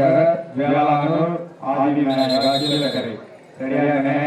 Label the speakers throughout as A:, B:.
A: அதற்கடுத்தபடியாக வேளாங்கூர் ஆதிவிநாயகா சரியாகண்ணே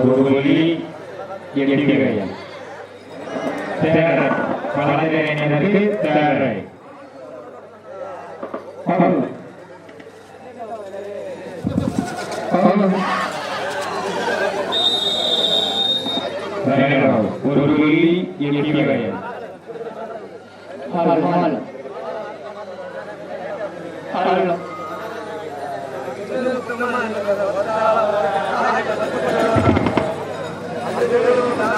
A: ஒரு புள்ளி எட்டு கையம் தேர்ட் வலது அணியினருக்கு பவுல் ஒரு புள்ளி எட்டு
B: Deus.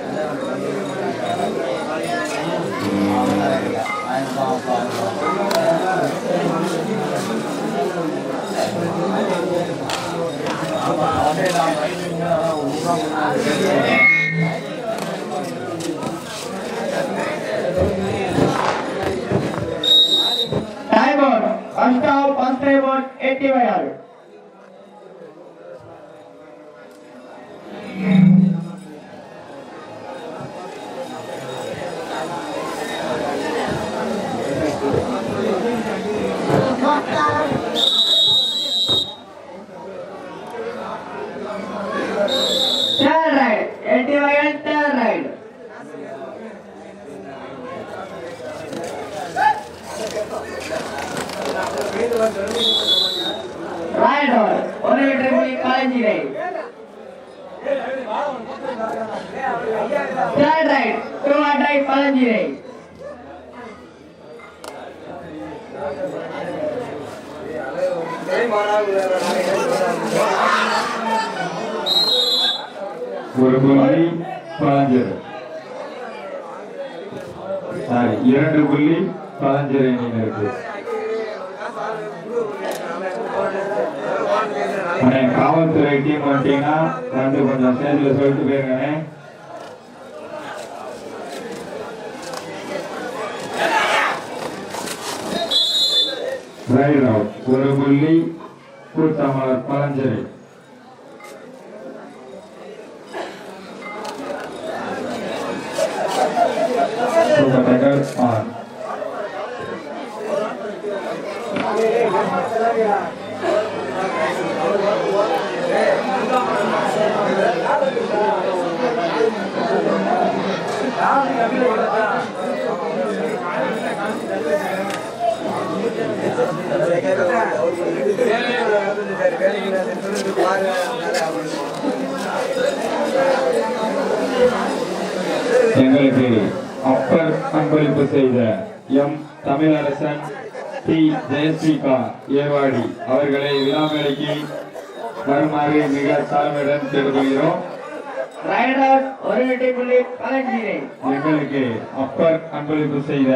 B: けはやる。Third right, two and right. காலஞ்சிரை
A: ஒரு புள்ளி பழஞ்சர் சாரி இரண்டு புள்ளி பழஞ்சர் அணியினருக்கு அண்ணே, காவல்துறை டீம் வந்துட்டீங்கன்னா வந்து கொஞ்சம் சேர்ந்து சொல்லிட்டு போயிருக்கேன் ஒரு புள்ளி கூத்தாமலர் பழஞ்சரி. அன்பளிப்பு செய்த எம். தமிழரசன் டி. ஜெயஸ்ரீகா ஏர்வாடி அவர்களை விழாமேடைக்கு வருமாறு மிக தாழ்மையுடன்
B: பழஞ்சிரை
A: எங்களுக்கு அப்பர் அன்பளிப்பு செய்த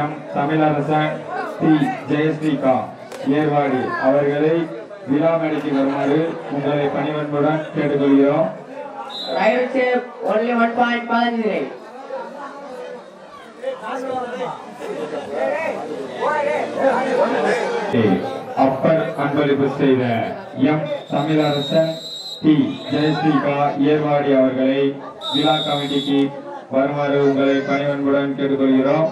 A: எம். தமிழரசன் டி. ஜெயஸ்ரீகா ஏர்வாடி அவர்களை விழாமேடைக்கு வருமாறு உங்களை பணிவன்புடன் கேட்டுக்கொள்கிறோம். அப்பர் அன்பளிப்பு செய்த எம் தமிழரசன் டி ஜெயஸ்ரீகா ஏர்வாடி அவர்களை விழா கமிட்டிக்கு வருமாறு உங்களை பணிவன்புடன் கேட்டுக்கொள்கிறோம்.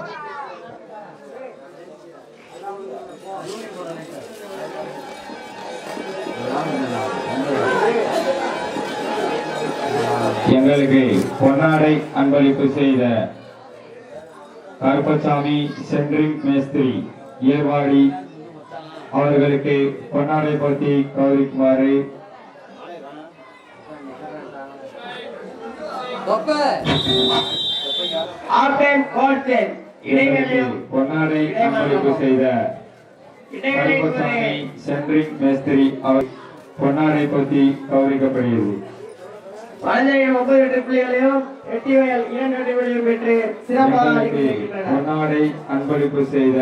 A: எங்களுக்கு பொன்னாடை அன்பளிப்பு செய்த கருப்பசாமி சென்ட்ரிங் மேஸ்திரி ஏர்வாடி அவர்களுக்கு பொன்னாடை பற்றி கௌரிக்குமாறு பொன்னாடை அன்பளிப்பு செய்த கருப்பசாமி சென்ட்ரிங் மேஸ்திரி அவர் பொன்னாடை பற்றி கௌரிக்கப்படுகிறது
B: ஒன்பது வயல் இரண்டு பெற்று சிறப்பாக
A: பொன்னாடை அன்பளிப்பு செய்த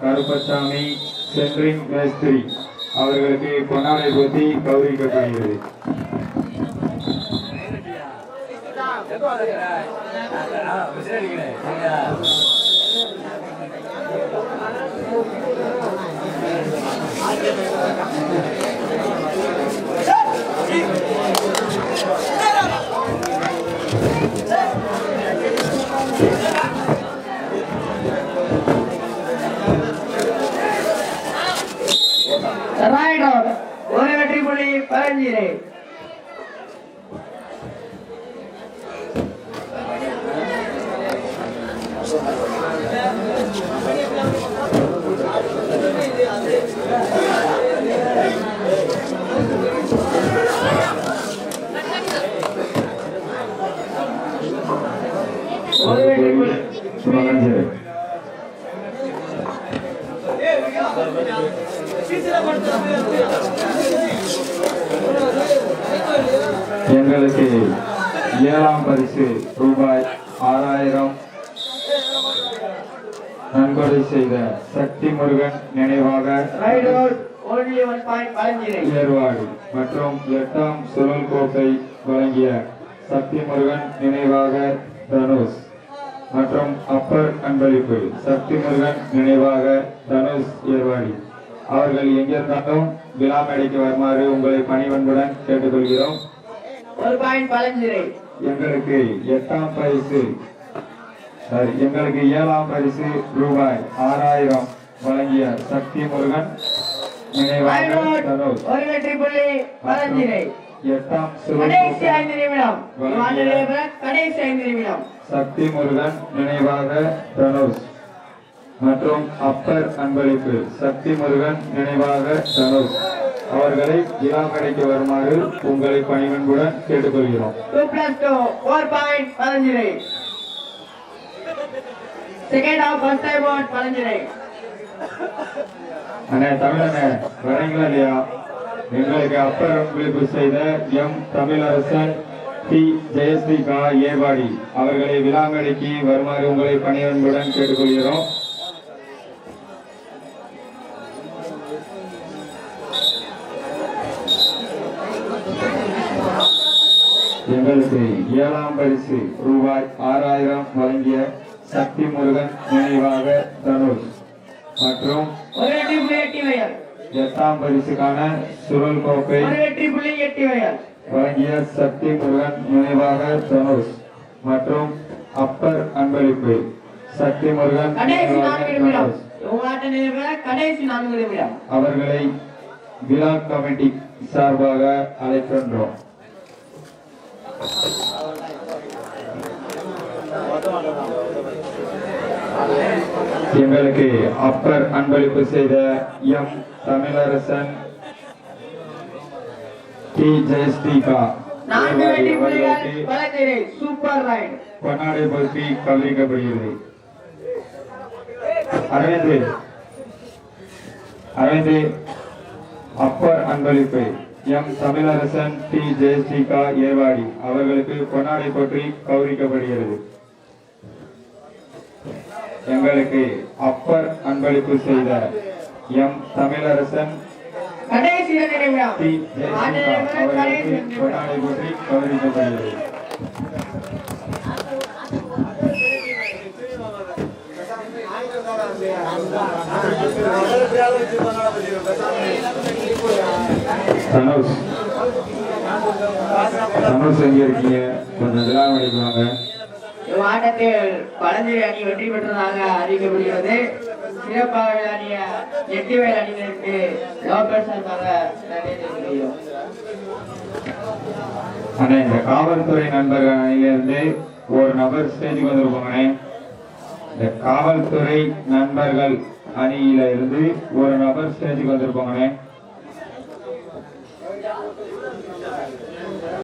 A: கருப்பசாமி சென்ட்ரிங் மேஸ்திரி அவர்களுக்கு பொன்னாடை பற்றி கௌரிக்கப்படுகிறது
B: ரைட் பழஞ்சிரை ஒரு வெற்றி புள்ளி
A: சுமகஞ்சர் எங்களுக்கு ஏழாம் பரிசு ரூபாய் ஆறாயிரம். நன்கொடை செய்த சக்தி முருகன் நினைவாக ஏர்வாடி மற்றும் எட்டாம் சுருள் கோப்பை வழங்கிய சக்தி முருகன் நினைவாக தனுஷ் மற்றும் அப்பர் அன்பளிப்பு. சக்தி முருகன் நினைவாக தனுஷ் ஏர்வாடி. அவர்கள் எங்கிருந்தாலும் விழா மேடைக்கு வருமாறு உங்களை பணிவன்புடன் கேட்டுக்கொள்கிறோம்.
B: ஒரு பாயிண்ட் பழஞ்சிரை
A: எங்களுக்கு எட்டாம் பரிசு. சாரி எங்களுக்கு ஏழாம் பரிசு ரூபாய் ஆறாயிரம் வழங்கிய சக்தி முருகன் நினைவாக
B: ஒரு வெற்றி புள்ளி
A: எட்டாம்
B: கடைசி ஐந்து நிமிடம். கடைசி ஐந்து நிமிடம்.
A: சக்தி முருகன் நினைவாக தனுஷ் மற்றும் அப்பர் அன்பளிப்பு சக்தி முருகன் நினைவாக தனுஷ் அவர்களை இளங்கடைக்கு வருமாறு உங்களை பணிவன்புடன் கேட்டுக்கொள்கிறோம். அண்ணே தமிழண்ணே வரீங்களா இல்லையா? எங்களுக்கு அப்பர் அன்பளிப்பு செய்த எம் தமிழரசன் டி ஜெயஸ்ரீகா ஏவாடி. அவர்களை விலாங்கடைக்கு வருமாறு உங்களை பணியன்புடன் கேட்டுக்கொள்கிறோம். எங்களுக்கு ஏழாம் பரிசு ரூபாய் ஆறாயிரம் வழங்கிய சக்தி முருகன் நினைவாக தனுஷ். மற்றும் எட்டாம் பரிசுக்கான சுருள் கோப்பை வழங்கிய சக்தி முருகன் நினைவாக தனுஷ். மற்றும் அப்பர் அன்பளிப்பு சக்தி முருகன் அவர்களை விழா கமிட்டி சார்பாக அழைக்கின்றோம். எங்களுக்கு அப்பர் அன்பளிப்பு செய்த எம் தமிழரசன் டி ஜெயஸ்ரீகா. பொன்னாடை பற்றி கவனிக்கப்படுகிறது அரவிந்த். அரவிந்த் அப்பர் அன்பளிப்பு. எம். தமிழரசன் டி. ஜெயஸ்ரீகா ஏவாடி அவர்களுக்கு பொன்னாடை பற்றி கௌரிக்கப்படுகிறது எங்களுக்கு அப்பர் அன்பளிப்பு செய்த எம். தமிழரசன் டி. ஜெயஸ்ரீகா அவர்களுக்கு பொன்னாடை பற்றி கௌரிக்கப்படுகிறது தனுஷ் தனுஷ் எங்க இருக்கீங்க? கொஞ்சம் விழாவடிக்கு வாங்க
B: இவ்வாட்டத்தில் பழஞ்சேரி அணி வெற்றி பெற்றதாக அறிவிக்கப்படுகிறது. சிறப்பாக விளையாடிய எட்டிவேல் அணியினருக்கு லோக்கல் சார்பாக நன்றி தெரிவிக்கிறோம்
A: அண்ணே இந்த காவல்துறை நண்பர்கள் அணியிலிருந்து ஒரு நபர் ஸ்டேஜுக்கு வந்திருப்பாங்கண்ணே இந்த காவல்துறை நண்பர்கள் அணியில இருந்து ஒரு நபர் ஸ்டேஜுக்கு வந்திருப்பாங்கண்ணே Yeah.